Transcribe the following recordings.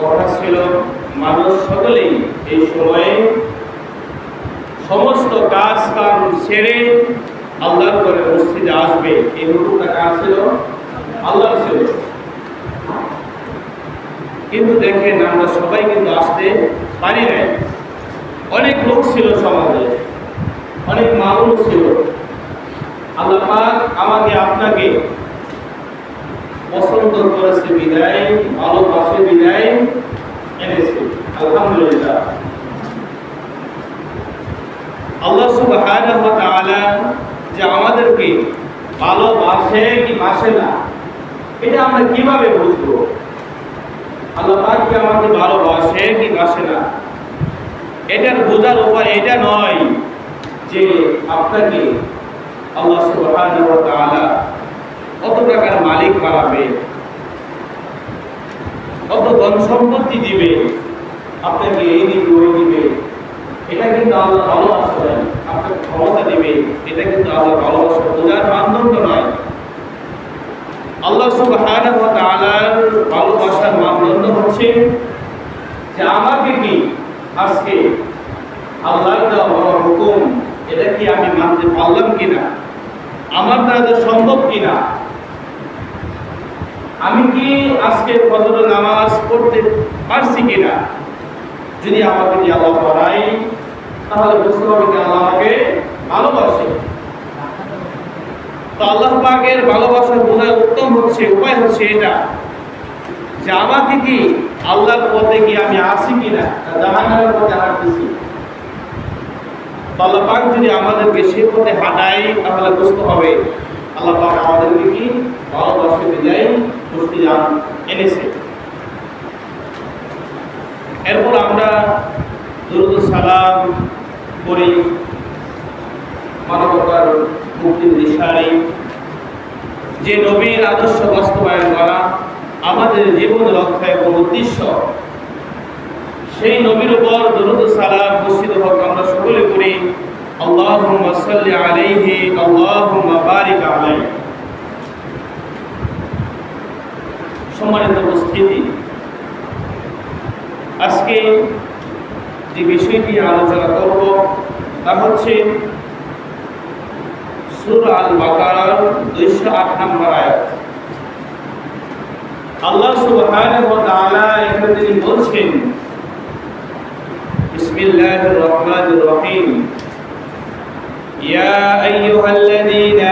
কথা ছিল মানুষ সকলেই এই সময়ে সমস্ত কাজ কাম ছেড়ে আল্লাহর করে মসজিদে আসবে। এই হুকুমটা কাজ ছিল? আল্লাহর ছিল। কিন্তু দেখেন আমরা সবাই কিন্তু আসতে পারি নাই। অনেক লোক ছিল সমাজে, অনেক মানুষ ছিল। আল্লাহ আমাকে আপনাকে পছন্দ করেছে বিদায়, ভালোবাসে বিদায়, এনেছে। আলহামদুলিল্লাহ। আল্লাহ সুবহানাহু ওয়া তাআলা যে আমাদেরকে ভালোবাসে কি বাসে না, এটা আমরা কীভাবে বুঝব? আল্লাহ পাক কি আমাকে ভালোবাসে কি বাসে না? এটার বোঝার উপায় এটা নয় যে আপনাকে আল্লাহ সুবহানাহু ওয়া তাআলা কত টাকার মালিক বানাবে? কত ধন সম্পত্তি দিবে? আপনাকে এই দিবে, ওই দিবে। এটা কিন্তু আল্লাহ ভালোবাসা দেন। আপনাকে ক্ষমতা দিবে। এটা কিন্তু আল্লাহ ভালোবাসা বোঝার মানদণ্ড নয়। আল্লাহ সুবহানাহু ভালোবাসার মানদণ্ড হচ্ছে যে আমাকে কি আজকে আল্লাহর দেওয়া হুকুম, এটা কি আমি মানতে পারলাম কিনা? আমার দ্বারা সম্ভব কিনা? আমি কি আজকে ফজর নামাজ পড়তে পারছি কিনা? যদি আমাকে দিয়ে আল্লাহ পড়াই তাহলে বুঝতে হবে যে আল্লাহ আমাকে ভালোবাসে। তো আল্লাহ পাকের ভালোবাসা বোঝার উত্তম হচ্ছে, উপায় হচ্ছে এটা যে আমাকে কি আল্লাহর পথে কি আমি আসি কিনা জাহান্নামের পথে হাঁটতেছি? আল্লাহ পাক যদি আমাদেরকে সে পথে হাঁটাই তাহলে বুঝতে হবে আল্লাহ পাক আমাদেরকে কি ভালোবাসে, বিদায় মুক্তি দান এনেছে। এরপর আমরা দুরুদ সালাম করি মানবতার মুক্তির দিশারি যে নবীর আদর্শ বাস্তবায়ন করা আমাদের জীবন লক্ষ্য এবং উদ্দেশ্য, সেই নবীর উপর দরুদ সালাম মসজিদ হক আমরা সকলে করি আল্লাহুম্মা সাল্লি আলাইহি, আল্লাহুম্মা বারিক আলাইহি। সম্মানিত উপস্থিতি। আজকে যে বিষয় নিয়ে আলোচনা করব তা হচ্ছে সুর আল বাকার দুইশো আট নম্বর আয়াত। আল্লাহ সুবহানাহু এখানে তিনি বলছেন, বিসমিল্লাহির রহমানির রহিম। ইয়া আইয়ুহাল্লাযীনা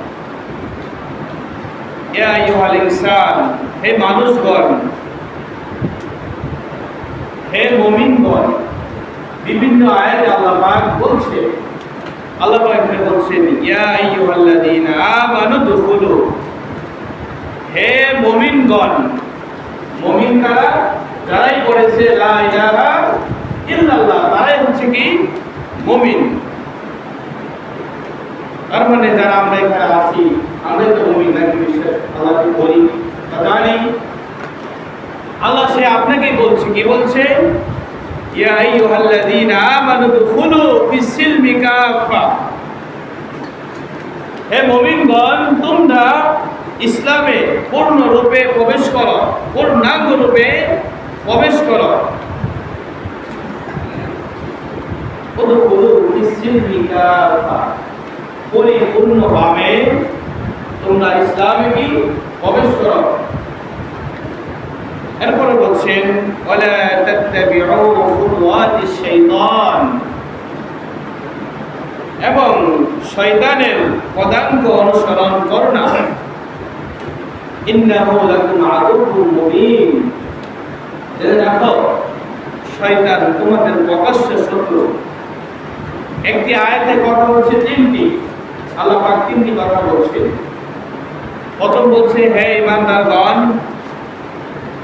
হে মানুষগণ, হে মুমিনগণ, বিভিন্ন আয়াতে আল্লাহ পাক বলছে আল্লাহ বলছেন, ইয়া হে মুমিনগণ, মুমিন কারা? যারাই ইল্লাল্লাহ, তারাই হচ্ছে কি? মুমিন। তার মানে যারা আমরা এখানে আছি আমরা তো মুমিন নাকি বিশ্বাস আল্লাহকে বলি। জানি। আল্লাহ সে আপনাকে বলছে, কি বলছে? ইয়া আইয়ুহাল্লাযীনা আমানু দুখুলু ফিস-সিলমি কাফা হে মুমিনগণ, তোমরা ইসলামে পূর্ণরূপে প্রবেশ করো, পূর্ণাঙ্গ রূপে প্রবেশ করো। পরিপূর্ণভাবে তোমরা ইসলামে কি প্রবেশ করো? এরপরে বলছেন, ওয়ালা খুতুওয়াতিশ শাইতান এবং শয়তানের পদাঙ্ক অনুসরণ করো না। ইন্নাহু লাকুম আদুউম মুবিন। জেনে শয়তান তোমাদের প্রকাশ্য শত্রু। একটি আয়াতে কথা হচ্ছে তিনটি। আল্লাহ পাক তিনটি কথা বলছেন। প্রথম বলছে, হে ইমানদারগণ,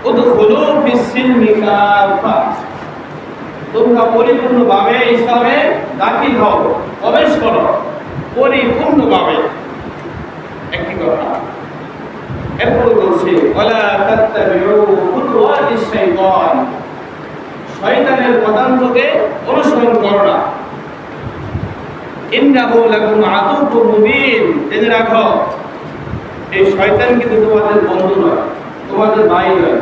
উদখুলু ফিস-সিলমি কাফা তোমরা পরিপূর্ণভাবে ইসলামে দাখিল হও, প্রবেশ করো, পরিপূর্ণভাবে। একটি কথা। এরপর বলছে, ওয়ালা তাত্তাবিউ খুতুওয়াতিশ শাইতান। শয়তানের পদান্তকে অনুসরণ করো না। ইন্নাহু লাকুম আদুউম মুবিন। জেনে রাখো এই শয়তান কিন্তু তোমাদের বন্ধু নয়, তোমাদের ভাই নয়,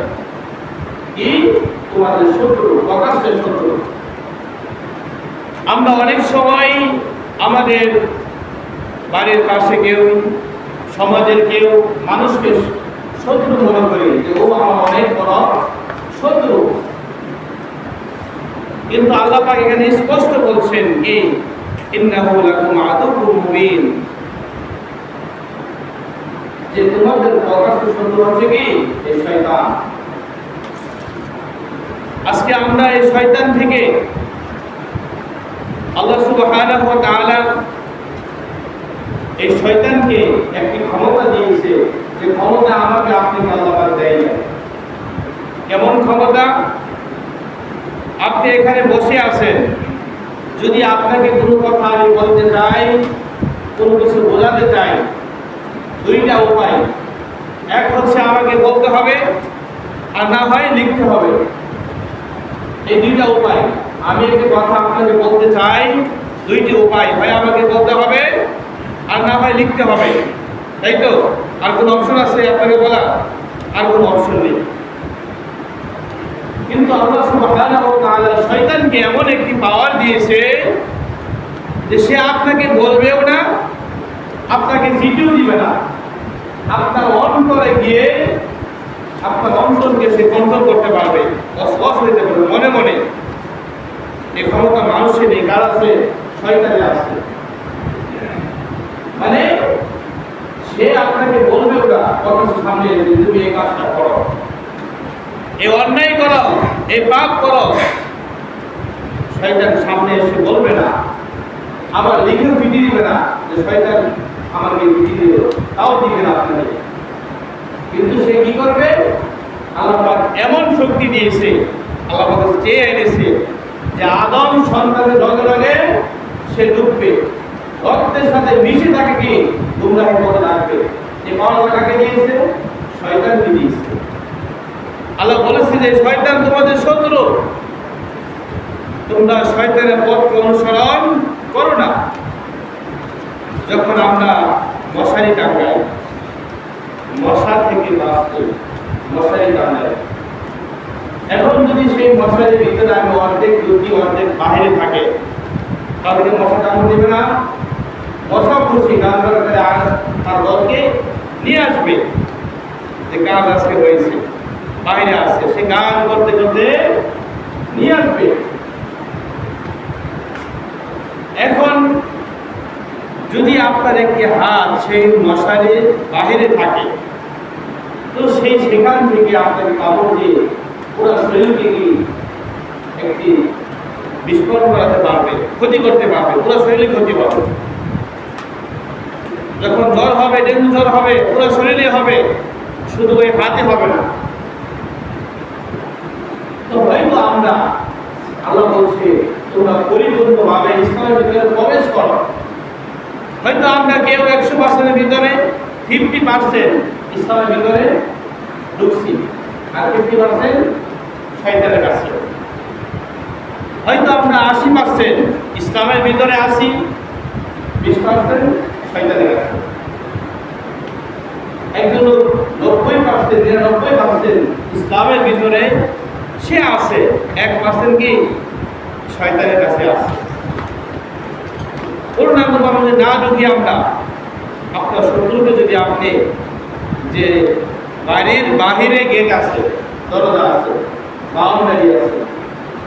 কি? তোমাদের শত্রু প্রকাশ্যের শত্রু। আমরা অনেক সময় আমাদের বাড়ির পাশে কেউ, সমাজের কেউ মানুষকে শত্রু মনে করি, যে ও আমার অনেক বড় শত্রু। কিন্তু আল্লাহ পাক এখানে স্পষ্ট বলছেন কি? ইন্নাহু লাকুম আদুউম মুবিন। যে তোমাদের প্রকাশ্য শত্রু হচ্ছে কি? এই শয়তান। আজকে আমরা এই শয়তান থেকে আল্লাহ সুবহানাহু ওয়া তাআলা এই শয়তানকে একটি ক্ষমতা দিয়েছে। যে ক্ষমতা আমাকে আপনাকে আল্লাহ দেয় না কেমন ক্ষমতা? আপনি এখানে বসে আছেন। যদি আপনাকে কোনো কথা আমি বলতে চাই, কোনো কিছু বোঝাতে চাই দুইটা উপায়। এক হচ্ছে আমাকে বলতে হবে আর না হয় লিখতে হবে। এই দুইটা উপায়। আমি একটি কথা আপনাকে বলতে চাই, দুইটি উপায় হয় আমাকে বলতে হবে আর না হয় লিখতে হবে। তাই তো? আর কোনো অপশন আছে আপনাকে বলা আর কোনো অপশন নেই। কিন্তু আল্লাহ সুবহানাহু শয়তানকে এমন একটি পাওয়ার দিয়েছে যে সে আপনাকে বলবেও না, আপনাকে চিঠিও দিবে না। আপনার অন্তরে গিয়ে আপনার অন্তরকে সে কন্ট্রোল করতে পারবে। অসবাস হইতে পারবে মনে মনে। এই ক্ষমতা মানুষের নেই কার আছে, শয়তানে আছে। মানে সে আপনাকে বলবে ওরা কত সামনে এসে তুমি এই কাজটা করো। এই অন্যায় করো, এই পাপ করো। শয়তান সামনে এসে বলবে না। আবার লিখেও পিটি দিবে না যে, শয়তান আমাকে দিল তাও না আপনাকে। কিন্তু সে কি করবে? আল্লাহ এমন শক্তি দিয়েছে, আল্লাহ চেয়ে এনেছে যে আদম সন্তানের লগে লগে সে ডুববে। রক্তের সাথে মিশে তাকে কি? গুমরাহ করে রাখবে এই পাওয়াটা কাকে দিয়েছে? শয়তানকে দিয়েছে। আল্লাহ বলেছে যে, শয়তান তোমাদের শত্রু। তোমরা শয়তানের পথকে অনুসরণ করো না। যখন আমরা মশারি টাঙ্গাই মশা থেকে বাঁচতে মশারি টাঙ্গাই এখন যদি সেই মশারির ভিতরে আমি অর্ধেক ঢুকি অর্ধেক বাহিরে থাকে, তাহলে মশা কামড় দেবে না। মশা খুশি গান আর তার দলকে নিয়ে আসবে। যে কাজ আজকে হয়েছে, বাইরে আসছে সে গান করতে করতে নিয়ে আসবে। এখন যদি আপনার একটি হাত সেই মশারির বাহিরে থাকে, তো সেই সেখান থেকে আপনাকে কাপড় দিয়ে পুরো শরীরকে কি একটি বিস্ফোরণ করাতে পারবে, ক্ষতি করতে পারবে, পুরো শরীরে ক্ষতি পাবে। যখন জ্বর হবে, ডেঙ্গু জ্বর হবে, পুরো শরীরে হবে, শুধু ওই হাতে হবে না। তো হয়তো আমরা, আল্লাহ বলছে, তোমরা পরিপূর্ণভাবে ইসলামের ভিতরে প্রবেশ করো। হয়তো আমরা কেউ একশো পার্সেন্টের ভিতরে ফিফটি পার্সেন্ট ইসলামের ভিতরে ঢুকছি আর ফিফটি পার্সেন্ট শয়তানের কাছে। হয়তো আমরা আশি পার্সেন্ট ইসলামের ভিতরে আসি বিশ পার্সেন্ট শয়তানের কাছে। একজন নব্বই পার্সেন্ট নিরানব্বই পার্সেন্ট ইসলামের ভিতরে সে আছে, এক পার্সেন্ট কি শয়তানের কাছে আছে। পূর্ণাঙ্গভাবে না যদি আমরা। আপনার শত্রুকে যদি আপনি যে বাড়ির বাহিরে গেট আছে, দরজা আছে, বাউন্ডারি আছে,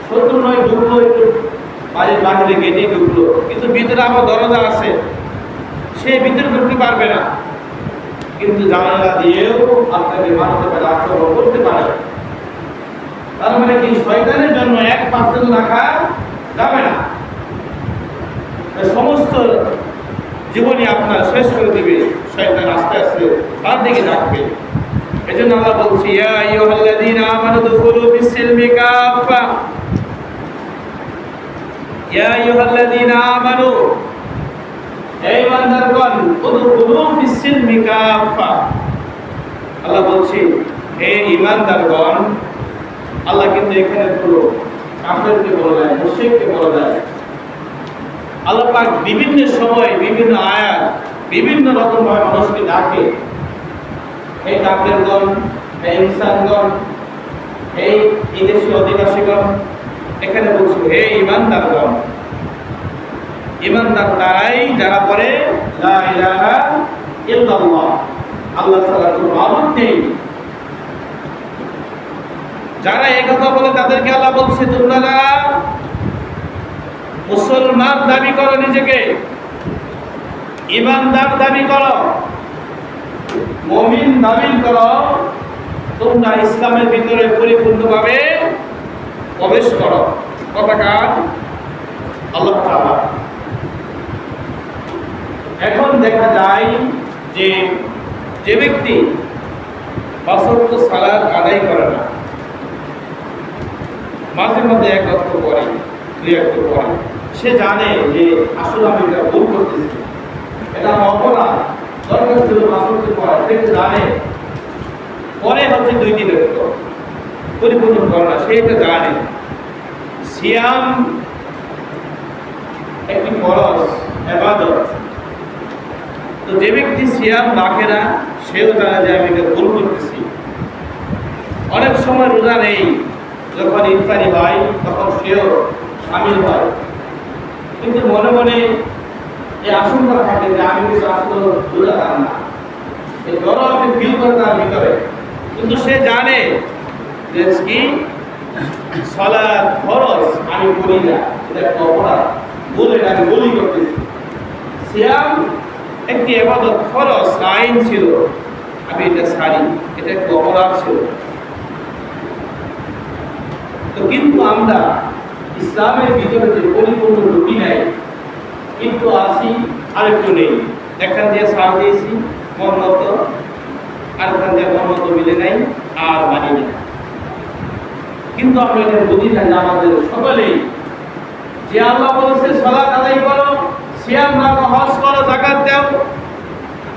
শত্রু নয় ঢুকলো একটু বাড়ির বাহিরে গেটে ঢুকলো, কিন্তু ভিতরে আমার দরজা আছে, সে ভিতরে ঢুকতে পারবে না। কিন্তু জানালা দিয়েও আপনাকে মারতে পারে আক্রমণ করতে পারে তার মানে কি, শয়তানের জন্য এক পার্সেন্ট রাখা যাবে না। সমস্ত জীবনী আপনার শেষ করে দেবে। শয়তান আস্তে আস্তে তার দিকে ডাকবে। এই জন্য আল্লাহ বলছি আল্লাহ বলছি, হে ঈমানদারগণ, আল্লাহ কিন্তু এখানে পুরো কাফেরকে বলা যায়, মুশরিককে বলা যায় আল্লাহ পাক বিভিন্ন সময় বিভিন্ন আয়াত, বিভিন্ন রকম ভাবে মানুষকে ডাকে। এই কাফেরগণ এই ইনসানগণ এই বিদেশি অধিবাসীগণ, এখানে বলছি, হে ইমানদারগণ ইমানদার তারাই যারা পরে আল্লাহ নেই। যারা এই কথা বলে তাদেরকে আল্লাহ বলছে, তোমরা যারা মুসলমান দাবি করো নিজেকে। ইমানদার দাবি করো। মমিন দাবি করো। তোমরা ইসলামের ভিতরে পরিপূর্ণভাবে প্রবেশ করো। কথাকার আল্লাহ এখন দেখা যায় যে যে ব্যক্তি বাসন্ত সালাদ আদায় করে না, মাঝে মাঝে এক অর্থ করে দুই অর্থ করে সে জানে যে আসলে আমি এটা ভুল করতেছি। এটা অপরাধ। পরে হচ্ছে দুই দিন অর্থ পরিপূর্ণ সে এটা জানে। সিয়াম একটি এবাদত। তো যে ব্যক্তি সিয়াম রাখে না, সেও জানে যে আমি এটা ভুল করতেছি। অনেক সময় রোজা নেই, যখন ইফতারি হয়, তখন সেও সামিল হয়। কিন্তু মনে মনে এই আশঙ্কা থাকে যে আমি কিন্তু আসলে না। এই জ্বর আপনি ফিল করে তার ভিতরে। কিন্তু সে জানে যে কি? সলার খরচ আমি করি না। এটা একটা অপরাধ। এটা আমি ভুলই করতেছি। সিয়াম একটি এবাদত ফরজ, আইন ছিল। আমি এটা ছাড়ি। এটা একটি অপরাধ ছিল। তো কিন্তু আমরা ইসলামের ভিতরে যে পরিপূর্ণ ঢুকি নাই, কিন্তু আসি আরেকটু নেই। এখান দিয়ে সার দিয়েছি মন মতো আরেকখান দিয়ে মন মতো মিলে নাই, আর মানি না কিন্তু আমরা এটা বুঝি না যে আমাদের সকলেই, যে আল্লাহ বলেছে সলাৎ আদায় করো, সিয়াম রাখো হজ করো জাকাত দাও,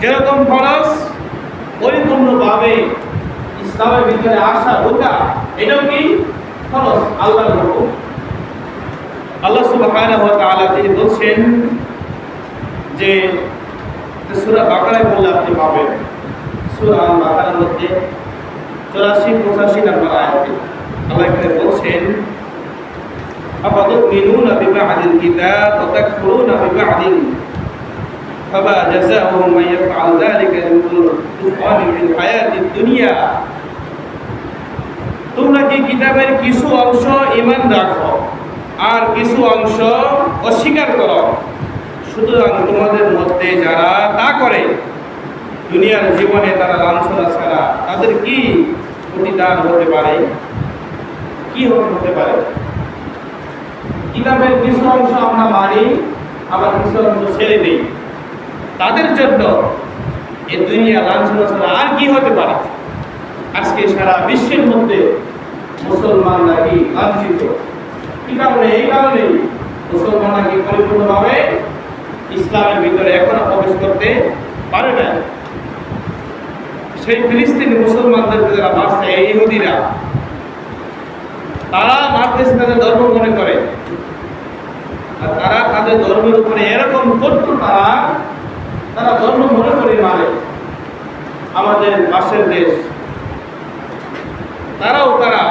যেরকম ফরজ, পরিপূর্ণভাবে ইসলামের ভিতরে আসা ঢোকা এটাও কি? ফরজ, আল্লাহর হুকুম। আল্লাহ সুবহানাহু ওয়া তাআলা তিনি বলছেন যে সূরা বাকারায় বললে আপনি পাবেন সূরা আল বাকারার মধ্যে 84 85 নম্বর আয়াতে আল্লাহ এখানে বলছেন أفتؤمنون ببعض الكتاب وتكفرون ببعض فما جزاء من يفعل ذلك يلقان في الحياة الدنيا তোমরা কি কিতাবের কিছু অংশ ইমান রাখো আর কিছু অংশ অস্বীকার করো। সুতরাং তোমাদের মধ্যে যারা তা করে, দুনিয়ার জীবনে তারা লাঞ্ছনা ছাড়া তাদের কি প্রতিদান হতে পারে? কি হতে পারে? কিতাবের কিছু অংশ আমরা মানি, আবার কিছু অংশ ছেড়ে দিই। তাদের জন্য এই দুনিয়া লাঞ্ছনা ছাড়া আর কি হতে পারে? আজকে সারা বিশ্বের মধ্যে মুসলমানরা কি লাঞ্ছিত। কি কারণে? এই কারণে মুসলমানরা পরিপূর্ণভাবে ইসলামের ভিতরে এখনও প্রবেশ করতে পারে না সেই ফিলিস্তিনি মুসলমানদের যারা এই ইহুদিরা, তারা মারতেছে তাদের ধর্ম মনে করে। আর তারা তাদের ধর্মের উপরে এরকম করত তারা তারা ধর্ম মনে করে মানে আমাদের পাশের দেশ, তারাও তারা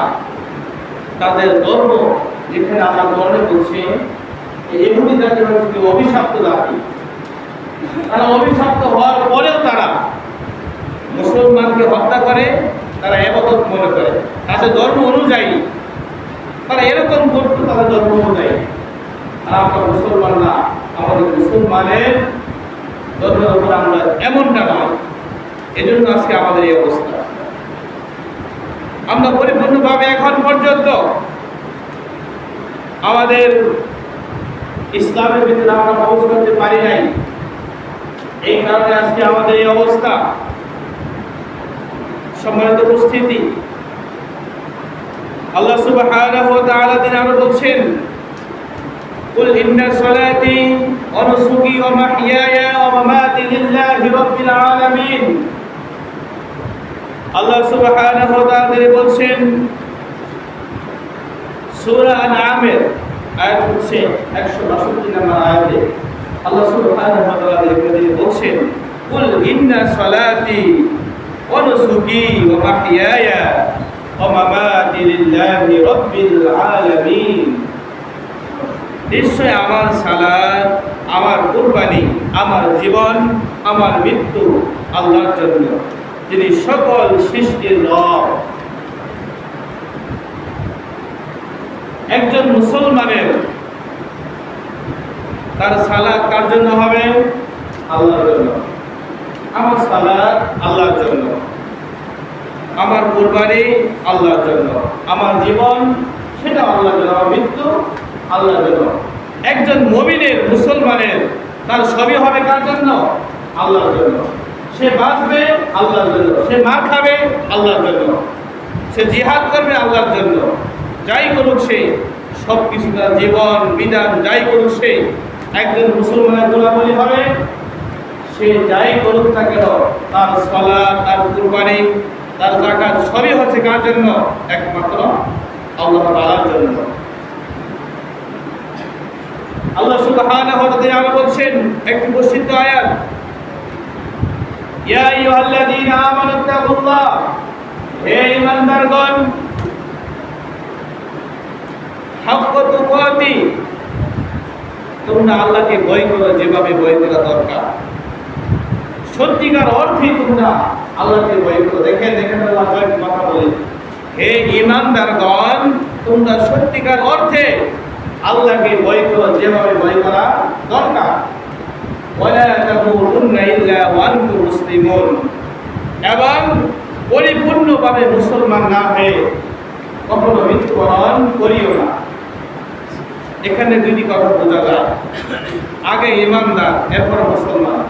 তাদের ধর্ম যেখানে আমরা ধর্মে বলছি এগুলি হচ্ছে অভিশপ্ত জাতি। তারা অভিশাপ্ত হওয়ার পরেও তারা মুসলমানকে হত্যা করে, তারা এবাদত মনে করে। তাদের ধর্ম অনুযায়ী, তারা এরকম করতো, তাদের ধর্ম অনুযায়ী। আর আমরা মুসলমান না আমাদের মুসলমানের ধর্মের উপর আমরা এমনটা নয়। এজন্য আজকে আমাদের এই অবস্থা। আমরা পরিপূর্ণভাবে এখন পর্যন্ত আমাদের ইসলামের ভিতরে আমরা পৌঁছ করতে পারি নাই। এই কারণে আজকে আমাদের এই অবস্থা, সম্মানিত উপস্থিতি। আল্লাহ সুবহানাহু আরও বলছেন, কুল আল্লাহ সুবহানাহু ওয়া তাআলা বলছেন, সূরা আনআমের আয়াত হচ্ছে 162 নম্বর আয়াতে আল্লাহ সুবহানাহু ওয়া তাআলা বলছেন, কুল ইন্না সালাতি ওয়া নুসুকি ওয়া মাহইয়ায়া ওয়া মামাতি লিল্লাহি রাব্বিল আলামিন। নিশ্চয় আমার সালাত, আমার কুরবানি, আমার জীবন, আমার মৃত্যু আল্লাহর জন্য। যিনি সকল সৃষ্টির রব। একজন মুসলমানের তার সালাত কার জন্য হবে? আল্লাহর জন্য। আমার সালাত আল্লাহর জন্য। আমার কুরবানি আল্লাহর জন্য। আমার জীবন সেটা আল্লাহর জন্য। আমার মৃত্যু আল্লাহর জন্য। একজন মমিনের, মুসলমানের তার সবই হবে কার জন্য? আল্লাহর জন্য। সে বাঁচবে আল্লাহর জন্য। সে মার খাবে আল্লাহর জন্য। সে জিহাদ করবে আল্লাহর জন্য। যাই করুক সে সব কিছু তার জীবন, বিধান, যাই করুক সে, একজন মুসলমানের গোলাবলি হবে। সে যাই করুক না কেন, তার সলা তার কুরবানি, তার জাকাত সবই হচ্ছে কার জন্য? একমাত্র আল্লাহ তাআলার জন্য। আল্লাহ তাআলা বলছেন, একটি প্রসিদ্ধ আয়াত তোমরা আল্লাহকে ভয় করো, যেভাবে ভয় করা দরকার। সত্যিকার অর্থে তোমরা আল্লাহকে ভয় করো। দেখে দেখেন, আল্লাহ কয়েকটি কথা বলে হে ঈমানদারগণ, তোমরা সত্যিকার অর্থে আল্লাহকে ভয় করো, যেভাবে ভয় করা দরকার। এবং পরিপূর্ণভাবে মুসলমান না হয়ে কখনো মৃত্যুবরণ করিও না। এখানে দুইটি কথা বোঝা যায়। আগে ইমানদার, এরপরে মুসলমান।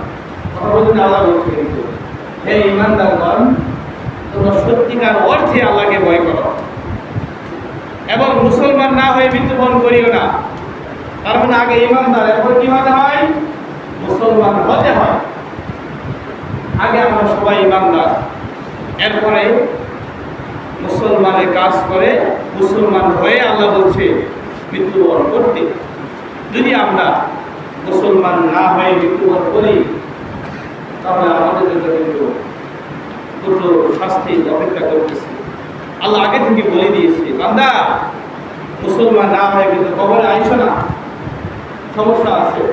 বলতে আল্লাহ বলছে হে ইমানদারগণ, তোমরা সত্যিকার অর্থে আল্লাহকে ভয় করো। এবং মুসলমান না হয়ে মৃত্যুবরণ করিও না। তার মানে আগে ইমানদার, এরপর কি হতে হয়? মুসলমান হতে হয়। আগে আমরা সবাই ইমানদার এরপরে মুসলমানের কাজ করে মুসলমান হয়ে আল্লাহ বলছে, মৃত্যুবরণ করতে। যদি আমরা মুসলমান না হয়ে মৃত্যুবরণ করি, তাহলে আমাদের জন্য কিন্তু দুটো শাস্তি অপেক্ষা করতেছে। আল্লাহ আগে থেকে বলে দিয়েছে, বান্দা, মুসলমান না হয়ে কিন্তু কবরে আইসো না। সমস্যা আছে।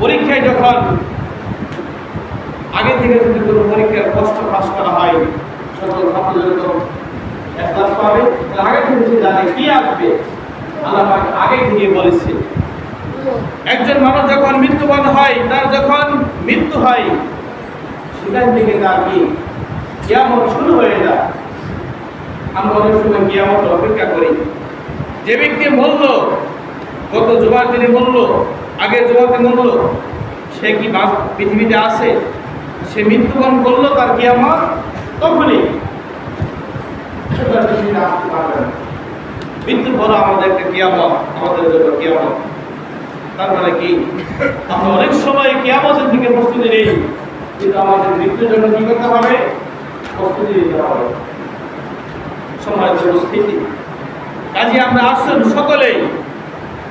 পরীক্ষায় যখন আগে থেকে যদি কোনো পরীক্ষার কষ্ট পাশ করা হয়, সকল ছাত্রদের তো এক ক্লাস পাবে আগে থেকে সে জানে কি আসবে। আল্লাহ আগে থেকে বলেছে, একজন মানুষ যখন মৃত্যুবরণ হয়, তার যখন মৃত্যু হয়, সেখান থেকে তার কি কিয়ামত শুরু হয়ে যায়। আমরা অনেক সময় কিয়ামত অপেক্ষা করি। যে ব্যক্তি বলল, গত জুমার তিনি বলল আগে জুমাতে বলল সে কি পৃথিবীতে আছে? সে মৃত্যুবরণ করল তার কিয়ামত? তখনই সে তার আসতে পারবে না। মৃত্যুর আমাদের একটা কিয়ামত, আমাদের জন্য কিয়ামত। তার মানে কি? আমরা অনেক সময় কিয়ামতের দিকে প্রস্তুতি নেই, কিন্তু আমাদের মৃত্যুর জন্য কি করতে হবে? প্রস্তুতি নিতে হবে। সময়ের উপস্থিতি। কাজে আমরা আসছেন সকলেই।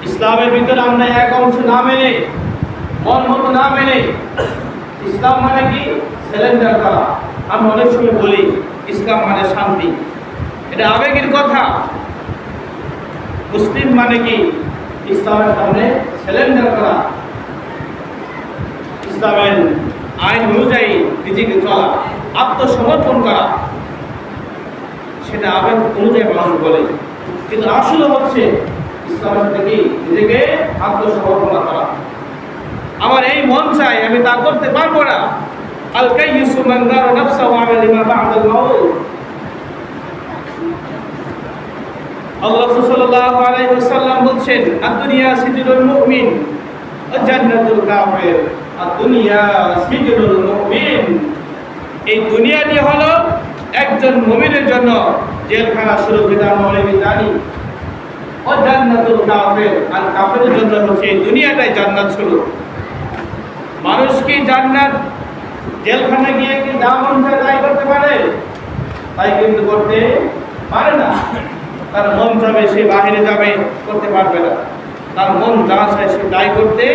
ইসলামের ভিতরে আমরা এক অংশ না মেনে, মন মতো না মেনে, ইসলাম মানে কি? সিলিন্ডার করা। আমরা অনেক সময় বলি, ইসলাম মানে শান্তি। এটা আবেগের কথা। মুসলিম মানে কি? ইসলামের সামনে সিলিন্ডার করা। ইসলামের আইন অনুযায়ী নিজেকে চলা, আত্মসমর্পণ করা। সেটা আবেগ অনুযায়ী মানুষ বলে। কিন্তু আসলে হচ্ছে ইসলামের করা। আমার এই মন চাই, আমি তা করতে পারব না। আল কাইয়ুসু মান দারা বলছেন, আদ-দুনিয়া সিজনুল মুমিন ওয়া জান্নাতুল কাফির। আদ-দুনিয়া সিজনুল মুমিন। এই দুনিয়াটি হলো একজন মুমিনের জন্য জেলখানা যেটা আমরা অনেকে জানি ও জান্নাতুল কাফির, আর কাফিরের জন্য হচ্ছে এই দুনিয়াটাই জান্নাত শুরু মানুষ কি জান্নাত? জেলখানা গিয়ে কি যা মন চায় তাই করতে পারে? তাই কিন্তু করতে পারে না। তার মন যাবে, সে বাহিরে যাবে, করতে পারবে না। তার মন যা চায় সে তাই করতে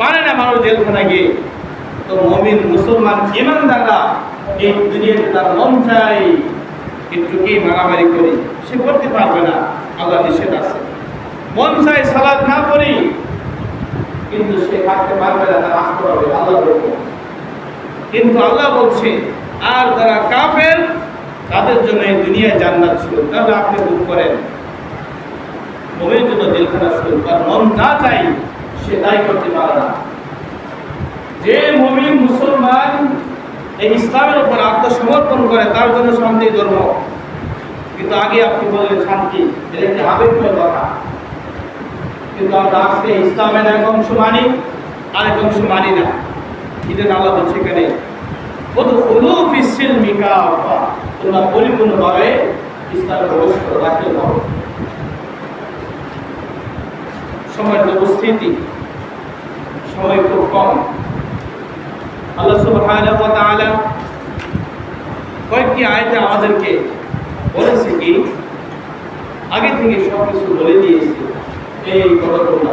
পারে না মানুষ জেলখানা গিয়ে। তো মমিন, মুসলমান ইমানদাররা এই দুনিয়াতে তার মন চাই একটু কি মারামারি করি, সে করতে পারবে না। আল্লাহ নিষেধ আছে। মন চাই সালাদ না করি, কিন্তু সে থাকতে পারবে না, তার আসতে হবে আল্লাহ কিন্তু আল্লাহ বলছে, আর যারা কাফের, তাদের জন্য এই দুনিয়ায় জান্নাত ছিল তাহলে আপনি বুক করেন। মনের জন্য জেলখানা শুরু তার মন না চাই, সে তাই করতে পারে না। যে মমিন মুসলমান এই ইসলামের উপর আত্মসমর্পণ করে, তার জন্য শান্তি, ধর্ম। কিন্তু আগে আপনি বললেন শান্তি এটা একটি আবেগময় কথা। কিন্তু আমরা আজকে ইসলামের এক অংশ মানি, আরেক অংশ মানি না। ঈদের আল্লাহ কত তোমরা পরিপূর্ণভাবে ইসলামে প্রবেশ করে। রাখতে সময়ের উপস্থিতি, সময় খুব কম। আল্লাহ তাআলা কয়েকটি আয়তে আমাদেরকে বলেছে কি? আগে থেকে সব কিছু বলে দিয়েছে এই কথাগুলো।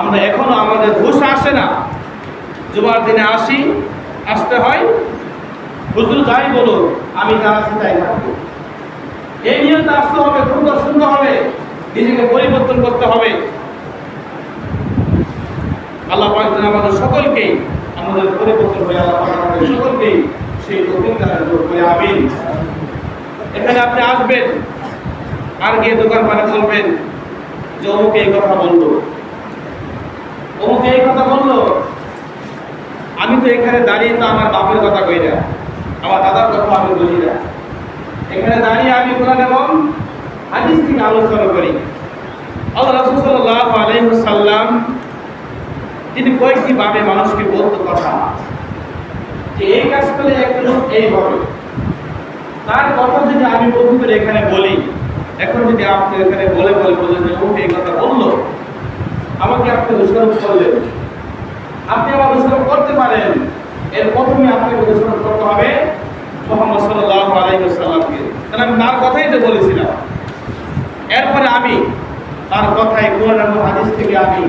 আমরা এখনও আমাদের হুশ আসে না। জুমার দিনে আসি, আসতে হয়। হুজুর যাই বলো আমি যা আছি তাই থাকব। এই নিয়মটা আসতে হবে সুন্দর সুন্দর হবে, নিজেকে পরিবর্তন করতে হবে। আল্লাহ পাক আমাদের সকলকেই আমাদের পরিবর্তন হয়ে আল্লাহ আমাদের সকলকেই সেই তৌফিক দান আমিন। এখানে আপনি আসবেন, আর গিয়ে দোকান পানে বলবেন যে অমুকে এই কথা বলল। অমুকে এই কথা বলল? আমি তো এখানে দাঁড়িয়ে তো আমার বাপের কথা কই না, আমার দাদার কথা আমি বলি না। এখানে দাঁড়িয়ে আমি কোরআন এবং হাদিস থেকে আলোচনা করি। আল্লাহ তিনি কয়েকটি ভাবে মানুষকে বলতে কথা। যে এই কাজ করলে একটা লোক এইভাবে তার কথা যদি আমি করে এখানে বলি, এখন যদি আপনি এখানে বলে বলে বলেন যে ও এই কথা বলল, আমাকে আপনি দোষারোপ করলেন। আপনি আবার দোষারোপ করতে পারেন। এর প্রথমে আপনাকে দোষারোপ করতে হবে মোহাম্মদ সাল্লাল্লাহু আলাইহি ওয়াসাল্লামকে। তাহলে আমি তার কথাই তো বলেছিলাম। এরপরে আমি তার কথায় কোরআন এবং হাদিস থেকে আমি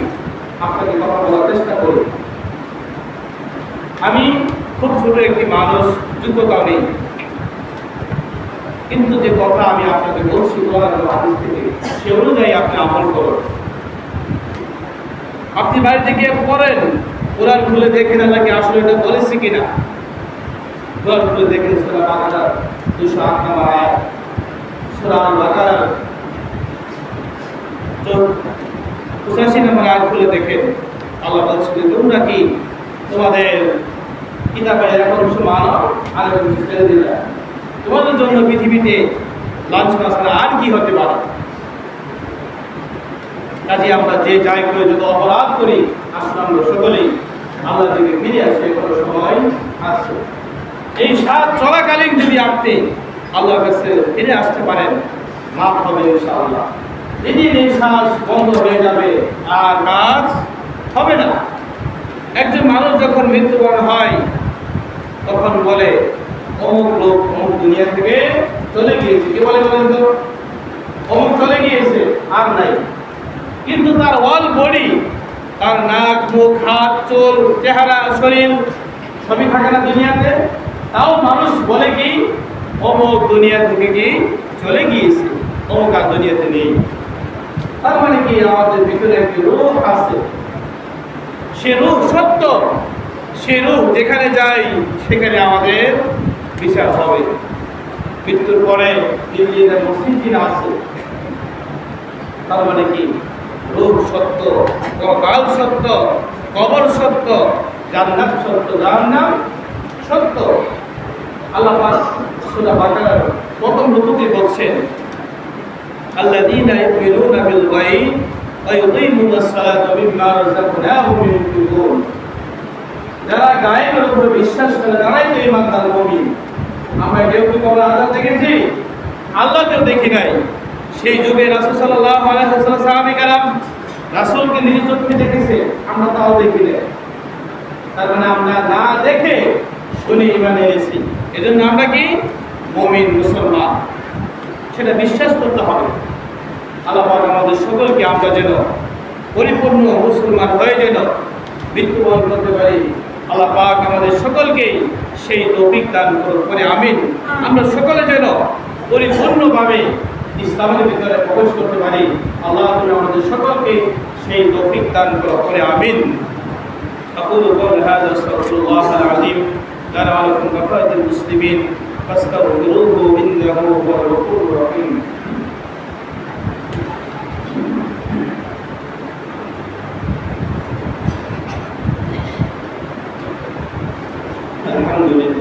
আপনাকে কথা বলার চেষ্টা করি আমি খুব ছোট একটি মানুষ, যোগ্যতা নেই। কিন্তু যে কথা আমি আপনাকে বলছি সে অনুযায়ী আপনি আমল করুন। আপনি বাড়িতে গিয়ে পড়েন, কোরআন খুলে দেখেন আল্লাহকে আসলে এটা বলেছি কিনা। কোরআন খুলে দেখেন সুরা বাকারা দুশো আট নম্বর আয়াত। সুরা পঁচাশি নম্বর আয়াত খুলে দেখেন। আল্লাহ বলছে তোমরা কি তোমাদের কিতাবের এক অংশ মানো আর ছেড়ে দিলে। তোমাদের জন্য পৃথিবীতে লাঞ্ছনা ছাড়া আর কি হতে পারে? কাজে আমরা যে করে যত অপরাধ করি আসলে আমরা সকলেই আল্লাহ থেকে ফিরে আসে, কোনো সময় আসছে এই সাত চলাকালীন যদি আপনি আল্লাহর কাছে ফিরে আসতে পারেন, মাফ হবে ইনশাআল্লাহ। যেদিন এই শ্বাস বন্ধ হয়ে যাবে, আর কাজ হবে না। একজন মানুষ যখন মৃত্যুবরণ হয়, তখন বলে অমুক লোক অমুক দুনিয়া থেকে চলে গিয়েছে। কি বলে বলেন তো? অমুক চলে গিয়েছে, আর নাই। কিন্তু তার অল বডি, তার নাক, মুখ, হাত, চোল, চেহারা, শরীর, সবই থাকে না দুনিয়াতে। তাও মানুষ বলে কি, অমুক দুনিয়া থেকে কি চলে গিয়েছে, অমুক আর দুনিয়াতে নেই। তার মানে কি, আমাদের ভিতরে একটি রূহ আছে। সে রূহ সত্য, সে রূহ যেখানে যাই সেখানে আমাদের বিচার হবে। মৃত্যুর পরে দিল্লিতে মসজিদ আছে তার মানে কি? রূপ সত্য কাল সত্য, কবর সত্য, জান্নাত সত্য জাহান্নাম সত্য। আল্লাহ পাক সূরা প্রথম রূপতে বলছেন الذين يؤمنون بالغيب ويقيمون الصلاة مما رزقناهم ينفقون যারা গায়েবের উপরে বিশ্বাস করে, তারাই তো ইমানদার মুমিন। আমরা কেউ কি কোনো আল্লাহ দেখেছি? আল্লাহকেও দেখি নাই। সেই যুগে রাসূল সাল্লাল্লাহু আলাইহি ওয়াসাল্লাম, সাহাবী কালাম রাসূলকে নিজ চোখে দেখেছে, আমরা তাও দেখি না তার মানে আমরা না দেখে শুনে ইমান এনেছি। এজন্য আমরা কি? মুমিন, মুসলমান। সেটা বিশ্বাস করতে হবে। আল্লাহ আমাদের সকলকে আমরা যেন পরিপূর্ণ মুসলমান হয়ে যেন মৃত্যুবরণ করতে পারি। আল্লাহ পাক আমাদের সকলকে সেই তৌফিক দান করুন করে আমিন আমরা সকলে যেন পরিপূর্ণভাবে ইসলামের ভিতরে প্রবেশ করতে পারি আল্লাহ তুমি আমাদের সকলকে সেই তৌফিক দান করো করে আমিন أقول قول هذا استغفر الله العظيم لنا ولكم كفاية المسلمين فاستغفروه إنه هو الغفور الرحيم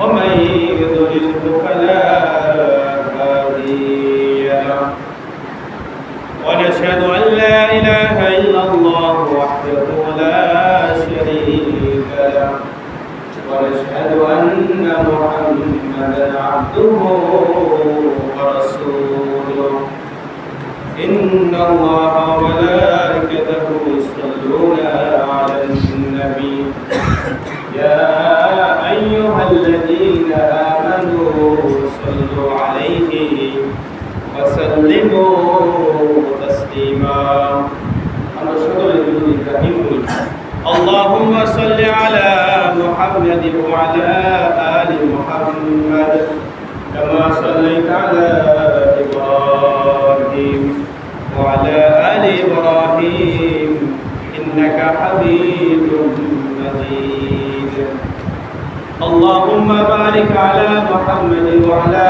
ومن يضلله فلا هادي له. ونشهد أن لا إله إلا الله وحده لا شريك له. ونشهد أن محمدا عبده ورسوله. إن الله وملائكته يصلون على النبي. يا أيها الذين آمنوا صلوا عليه وسلموا تسليما. اللهم صل على محمد وعلى آله اللهم بارك على محمد وعلى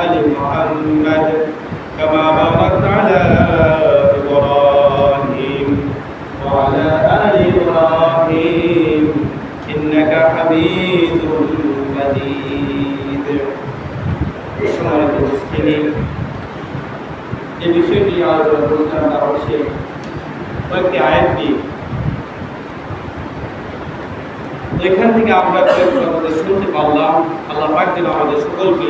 آل محمد كما باركت على إبراهيم وعلى آل إبراهيم إنك حميد مجيد সম্মানিত উপস্থিতি যে বিষয়টি আলোচনা করছিলাম তা হচ্ছে কয়েকটি আয়াত এখান থেকে আমরা আমাদের শুনতে পারলাম, আল্লাহ পাক যেন আমাদের সকলকে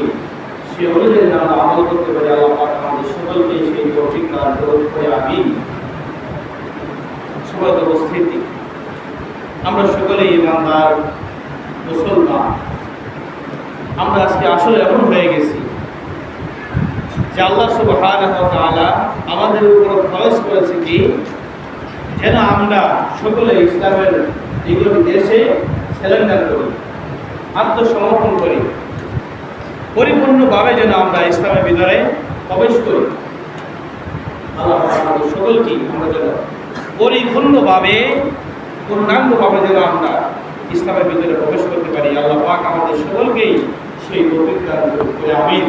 সে অনুযায়ী আমরা আমল করতে পারি, আল্লাহ পাক আমাদের সকলকে সেই তৌফিক দান করে আমি সবাই উপস্থিতি। আমরা সকলে ইমানদার, মুসলমান। আমরা আজকে আসলে এমন হয়ে গেছি যে আল্লাহ তাআলা আমাদের উপর খরচ করেছে কি? যেন আমরা সকলে ইসলামের এগুলো দেশে স্যালেন্ডার করি আত্মসমর্পণ করি। পরিপূর্ণভাবে যেন আমরা ইসলামের ভিতরে প্রবেশ করি। সকলকে আমরা যেন পরিপূর্ণভাবে, পূর্ণাঙ্গভাবে যেন আমরা ইসলামের ভিতরে প্রবেশ করতে পারি। আল্লাহ পাক আমাদের সকলকেই সেই অভিজ্ঞতা করে আমিন।